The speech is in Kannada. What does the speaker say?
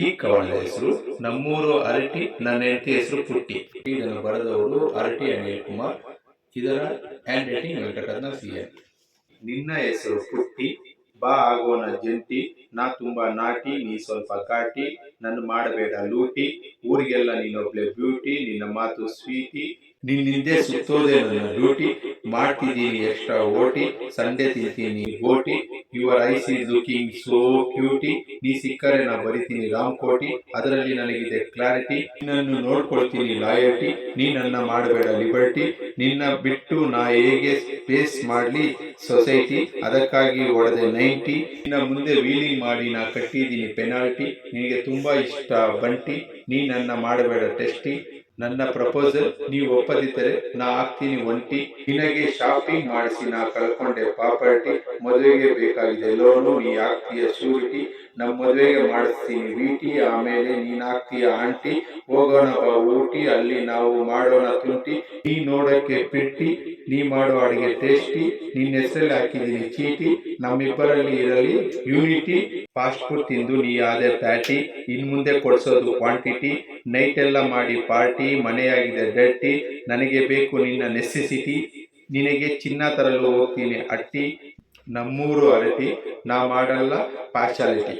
ಈ ಕವನದ ಹೆಸರು ನಮ್ಮೂರು ಅರಟಿ, ನನ್ನ ಹೆಂಡತಿ ಹೆಸರು ಪುಟ್ಟಿ. ಇದನ್ನು ಬರೆದವರು ಅರಟಿ ಅನಿಲ್ ಕುಮಾರ್, ಇದರ handwriting Venkataratna C N. ನಿನ್ನ ಹೆಸರು ಪುಟ್ಟಿ, ಬಾ ಆಗೋಣ ಜಂಟಿ, ನಾ ತುಂಬಾ ನಾಟಿ, ನೀ ಸ್ವಲ್ಪ ಕಾಟಿ, ನನ್ನ ಮಾಡಬೇಡ ಲೂಟಿ, ಊರಿಗೆಲ್ಲ ನೀನೊಬ್ಳೆ ಬ್ಯೂಟಿ, ನಿನ್ನ ಮಾತು ಸ್ವೀಟಿ. ನಿನ್ನಿಂದೆ ಸುತ್ತೋದೆ ನನ್ನ ಡ್ಯೂಟಿ, ಮಾಡ್ತಿದ್ದೀನಿ ಎಕ್ಸ್ಟ್ರಾ ಓಟಿ, ಸಂಡೆ ತಿಂತೀನಿ ಗೋಟಿ your eyes is looking so cutie. ನೀ ಸಿಕ್ಕರೆ ನಾ ಬರಿತೀನಿ ರಾಮ್ ಕೋಟಿ. ಅದರಲ್ಲಿ ನನಗಿದೆ ಕ್ಲಾರಿಟಿ. ನಿನ್ನನ್ನು ನೋಡ್ಕೊಳ್ತೀನಿ ಲಾಯಲ್ಟಿ. ನೀ ನನ್ನ ಮಾಡಬೇಡ ಲಿಬರ್ಟಿ. ನಿನ್ನ ಬಿಟ್ಟು ನಾ ಹೇಗೆ ಸ್ಪೇಸ್ ಮಾಡ್ಲಿ ಸೊಸೈಟಿ. ಅದಕ್ಕಾಗಿ ಹೊಡೆದೆ ನೈಂಟಿ. ನಿನ್ನ ಮುಂದೆ ವೀಲಿಂಗ್ ಮಾಡಿ ನಾ ಕಟ್ಟಿದ್ದೀನಿ ಪೆನಾಲ್ಟಿ. ನಿನಗೆ ತುಂಬಾ ಇಷ್ಟ ಬಂಟಿ. ನೀ ನನ್ನ ಮಾಡಬೇಡ ಟೆಸ್ಟಿ. ನನ್ನ ಪ್ರಪೋಸಲ್ ನೀವು ಒಪ್ಪದಿದ್ದರೆ ನಾ ಆಗ್ತೀನಿ ಒಂಟಿ. ನಿನಗೆ ಶಾಪಿಂಗ್ ಮಾಡಿಸಿ ನಾ ಕಳ್ಕೊಂಡೆ ಪ್ರಾಪರ್ಟಿ. ಮದುವೆಗೆ ಬೇಕಾಗಿದೆ ಲೋನು, ನೀ ಆಗ್ತೀಯ ಶೂರಿಟಿ ನಮ್ಮ ಮದುವೆಗೆ ಮಾಡಿಸ್ತೀನಿ ವೀಟಿ ಆಮೇಲೆ ನೀನ್ ಆಗ್ತೀಯ ಆಂಟಿ. ಹೋಗೋಣ ಊಟಿ. ಅಲ್ಲಿ ನಾವು ಮಾಡೋಣ ತುಂಟಿ. ನೀ ನೋಡಕ್ಕೆ ಪಿಟ್ಟಿ ನೀ ಮಾಡೋ ಅಡಿಗೆ ಟೇಸ್ಟಿ. ನಿನ್ನ ಹೆಸರಲ್ಲಿ ಹಾಕಿದ್ದೀನಿ ಚೀಟಿ. ನಮ್ಮಿಬ್ಬರಲ್ಲಿ ಇರಲಿ ಯೂನಿಟಿ ಫಾಸ್ಟ್ ಫುಡ್ ತಿಂದು ನೀ ಆದೆ ಪ್ಯಾಟಿ ಇನ್ ಮುಂದೆ ಕೊಡ್ಸೋದು ಕ್ವಾಂಟಿಟಿ ನೈಟ್ ಎಲ್ಲ ಮಾಡಿ ಪಾರ್ಟಿ ಮನೆಯಾಗಿದೆ ಡಟ್ಟಿ ನನಗೆ ಬೇಕು ನಿನ್ನ ನೆಸೆಸಿಟಿ ನಿನಗೆ ಚಿನ್ನ ತರಲು ಹೋಗ್ತೀನಿ ಅಟ್ಟಿ, ನಮ್ಮೂರು ಅರಟಿ, ನಾ ಮಾಡಲ್ಲ ಪಾರ್ಶಾಲಿಟಿ